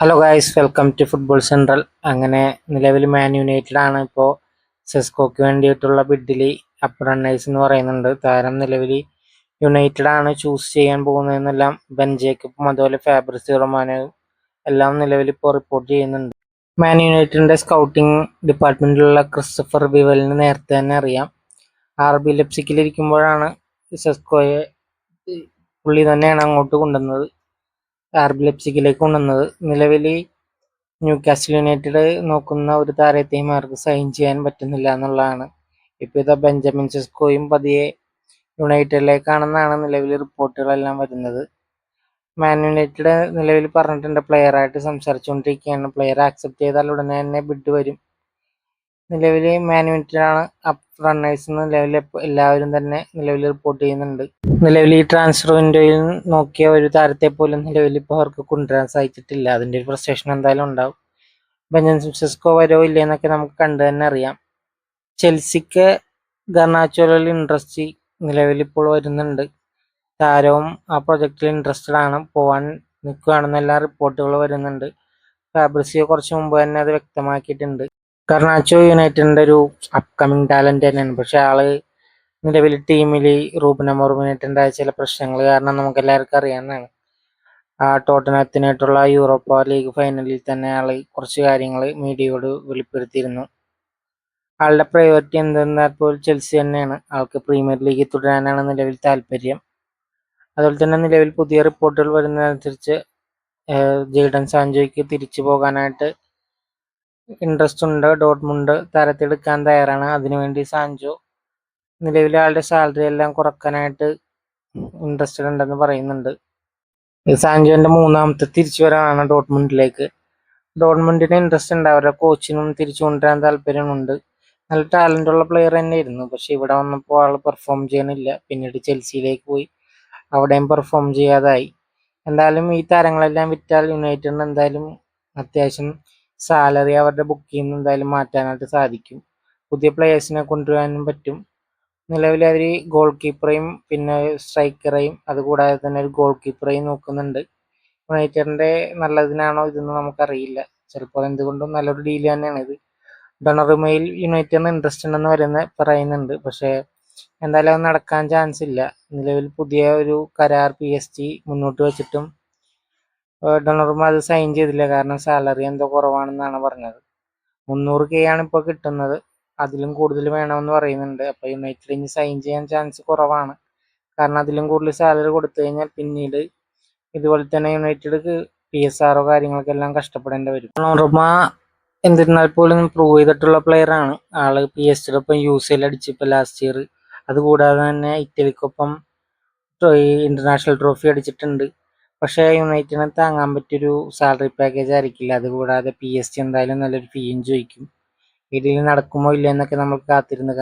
Hello guys welcome to football central അങ്ങനെ നിലവിൽ Man United ആണ് ഇപ്പോൾ സെസ്കോക്ക് വേണ്ടിയിട്ടുള്ള ബിഡിൽ അപ്പ് റണ്ണേഴ്സ് എന്ന് പറയുന്നുണ്ട്. താരം നിലവിൽ യുണൈറ്റഡ് ആണ് ചൂസ് ചെയ്യാൻ പോകുന്നതെന്നെല്ലാം ബെൻ ജേക്കബും അതുപോലെ ഫാബ്രിസ് റൊമാനോയും എല്ലാം നിലവിൽ ഇപ്പോൾ റിപ്പോർട്ട് ചെയ്യുന്നുണ്ട്. മാൻ യുണൈറ്റഡിന്റെ സ്കൗട്ടിംഗ് ഡിപ്പാർട്ട്മെന്റിലുള്ള ക്രിസ്റ്റഫർ ബിവലിന് നേരത്തെ തന്നെ അറിയാം. ആർ ബി ലെപ്സിക്കിലിരിക്കുമ്പോഴാണ് സെസ്കോയെ പുള്ളി തന്നെയാണ് അങ്ങോട്ട് കൊണ്ടുവന്നത്. ആർ ബി ലെപ്സിക്കിലേക്ക് കൊണ്ടുവന്നത്. നിലവിൽ ന്യൂ കാസ്റ്റൽ യുണൈറ്റഡ് നോക്കുന്ന ഒരു താരത്തെയും അവർക്ക് സൈൻ ചെയ്യാൻ പറ്റുന്നില്ല എന്നുള്ളതാണ്. ഇപ്പോൾ ഇതാ ബെഞ്ചമിൻ സിസ്കോയും പതിയെ യുണൈറ്റഡിലേക്കാണെന്നാണ് നിലവിൽ റിപ്പോർട്ടുകളെല്ലാം വരുന്നത്. മാൻ യുണൈറ്റഡ് നിലവിൽ പറഞ്ഞിട്ടുണ്ട് പ്ലെയറായിട്ട് സംസാരിച്ചുകൊണ്ടിരിക്കുകയാണ്. പ്ലെയർ ആക്സെപ്റ്റ് ചെയ്താൽ ഉടനെ തന്നെ ബിഡ് വരും. നിലവിൽ മാൻ യുണൈറ്റഡാണ് അപ്പ് റണ്ണേഴ്സ് നിലവിൽ എല്ലാവരും തന്നെ നിലവിൽ റിപ്പോർട്ട് ചെയ്യുന്നുണ്ട്. നിലവിൽ ഈ ട്രാൻസ്ഫർ വിൻഡോയിൽ നോക്കിയ ഒരു താരത്തെ പോലും നിലവിൽ ഇപ്പോൾ അവർക്ക് കൊണ്ടുവരാൻ സാധിച്ചിട്ടില്ല. അതിന്റെ ഒരു ഫ്രസ്ട്രേഷൻ എന്തായാലും ഉണ്ടാവും. ബെഞ്ചൻ സിസ്കോ വരോ ഇല്ലേ എന്നൊക്കെ നമുക്ക് കണ്ടു തന്നെ അറിയാം. ചെൽസിക്ക് ഗർണാച്ചോലിൽ ഇൻട്രസ്റ്റ് നിലവിൽ ഇപ്പോൾ വരുന്നുണ്ട്. താരവും ആ പ്രൊജക്റ്റിൽ ഇൻട്രസ്റ്റഡ് ആണ്. പോവാൻ നിൽക്കുകയാണെന്നെല്ലാം റിപ്പോർട്ടുകൾ വരുന്നുണ്ട്. ഫാബ്രിസിയോ കുറച്ച് മുമ്പ് തന്നെ അത് വ്യക്തമാക്കിയിട്ടുണ്ട്. ഗർണാച്ചോ യുണൈറ്റഡിന്റെ ഒരു അപ്കമിങ് ടാലന്റ് തന്നെയാണ്. പക്ഷെ ആൾ നിലവിൽ ടീമിൽ റൂബൻ അമോർമിനായിട്ടുണ്ടായ ചില പ്രശ്നങ്ങൾ കാരണം നമുക്ക് എല്ലാവർക്കും അറിയാവുന്നതാണ്. ആ ടോട്ടനത്തിനായിട്ടുള്ള യൂറോപ്പ ലീഗ് ഫൈനലിൽ തന്നെ ആൾ കുറച്ച് കാര്യങ്ങൾ മീഡിയയോട് വെളിപ്പെടുത്തിയിരുന്നു. ആളുടെ പ്രയോറിറ്റി എന്തെന്നാൽ പോലും ചെൽസി തന്നെയാണ്. ആൾക്ക് പ്രീമിയർ ലീഗിൽ തുടരാനാണ് നിലവിൽ താല്പര്യം. അതുപോലെ തന്നെ നിലവിൽ പുതിയ റിപ്പോർട്ടുകൾ വരുന്നതനുസരിച്ച് ജെയ്ഡൻ സാഞ്ചോയ്ക്ക് തിരിച്ചു പോകാനായിട്ട് ഇൻട്രസ്റ്റ് ഉണ്ട് ഡോട്ട്മുണ്ട് താരത്തെടുക്കാൻ തയ്യാറാണ്. അതിനുവേണ്ടി സാൻജോ നിലവിലെ ആളുടെ സാലറി എല്ലാം കുറക്കാനായിട്ട് ഇൻട്രസ്റ്റഡ് ഉണ്ടെന്ന് പറയുന്നുണ്ട്. സാൻജോന്റെ മൂന്നാമത്തെ തിരിച്ചു വരാനാണ് ഡോട്ട്മുണ്ടിലേക്ക്. ഡോട്ട്മുണ്ടിന് ഇൻട്രസ്റ്റ് ഉണ്ട്. അവരുടെ കോച്ചിനും തിരിച്ചു കൊണ്ടുവരാൻ താല്പര്യമുണ്ട്. നല്ല ടാലന്റ് ഉള്ള പ്ലെയർ തന്നെയായിരുന്നു. പക്ഷെ ഇവിടെ വന്നപ്പോൾ ആൾ പെർഫോം ചെയ്യണില്ല പിന്നീട് ചെൽസിയിലേക്ക് പോയി. അവിടെയും പെർഫോം ചെയ്യാതായി. എന്തായാലും ഈ താരങ്ങളെല്ലാം വിറ്റാൽ യുണൈറ്റഡിന് എന്തായാലും അത്യാവശ്യം സാലറി അവരുടെ ബുക്കിൽ നിന്ന് എന്തായാലും മാറ്റാനായിട്ട് സാധിക്കും. പുതിയ പ്ലെയേഴ്സിനെ കൊണ്ടുവരാനും പറ്റും. നിലവിൽ അവർ ഗോൾ കീപ്പറേയും പിന്നെ സ്ട്രൈക്കറേയും അതുകൂടാതെ തന്നെ ഒരു ഗോൾ കീപ്പറേയും നോക്കുന്നുണ്ട്. യുണൈറ്റഡിന്റെ നല്ലതിനാണോ ഇതെന്ന് നമുക്കറിയില്ല. ചിലപ്പോൾ എന്തുകൊണ്ടും നല്ലൊരു ഡീൽ തന്നെയാണ് ഇത്. ഡൊണറുമയിൽ യുണൈറ്റഡിന് ഇൻട്രസ്റ്റ് ഉണ്ടെന്ന് വരുന്ന പറയുന്നുണ്ട്. പക്ഷേ എന്തായാലും അത് നടക്കാൻ ചാൻസ് ഇല്ല. നിലവിൽ പുതിയ ഒരു കരാർ പി എസ് ജി മുന്നോട്ട് വെച്ചിട്ടും ഡൊണറുമ അത് സൈൻ ചെയ്തില്ല. കാരണം സാലറി എന്തോ കുറവാണെന്നാണ് പറഞ്ഞത്. മുന്നൂറ് കെ ആണ് ഇപ്പോൾ കിട്ടുന്നത്. അതിലും കൂടുതൽ വേണമെന്ന് പറയുന്നുണ്ട്. അപ്പോൾ യുണൈറ്റഡ് ഇനി സൈൻ ചെയ്യാൻ ചാൻസ് കുറവാണ്. കാരണം അതിലും കൂടുതൽ സാലറി കൊടുത്തു കഴിഞ്ഞാൽ പിന്നീട് ഇതുപോലെ തന്നെ യുണൈറ്റഡ് പി എസ് ആറോ കാര്യങ്ങൾക്കെല്ലാം കഷ്ടപ്പെടേണ്ടി വരും. ഡൊണറുമ എന്നിരുന്നാൽ പോലും പ്രൂവ് ചെയ്തിട്ടുള്ള പ്ലെയർ ആണ്. ആൾ പി എസ് ജിയുടെ ഒപ്പം യു സി എൽ അടിച്ചു ലാസ്റ്റ് ഇയർ അതുകൂടാതെ തന്നെ ഇറ്റലിക്കൊപ്പം ഇന്റർനാഷണൽ ട്രോഫി അടിച്ചിട്ടുണ്ട്. പക്ഷേ യുണൈറ്റഡിന് താങ്ങാൻ പറ്റിയൊരു സാലറി പാക്കേജ് ആയിരിക്കില്ല. അതുകൂടാതെ പി എസ് ജി എന്തായാലും നല്ലൊരു ഫീയും ചോദിക്കും. ഇതിൽ നടക്കുമോ ഇല്ല എന്നൊക്കെ നമ്മൾ കാത്തിരുന്ന്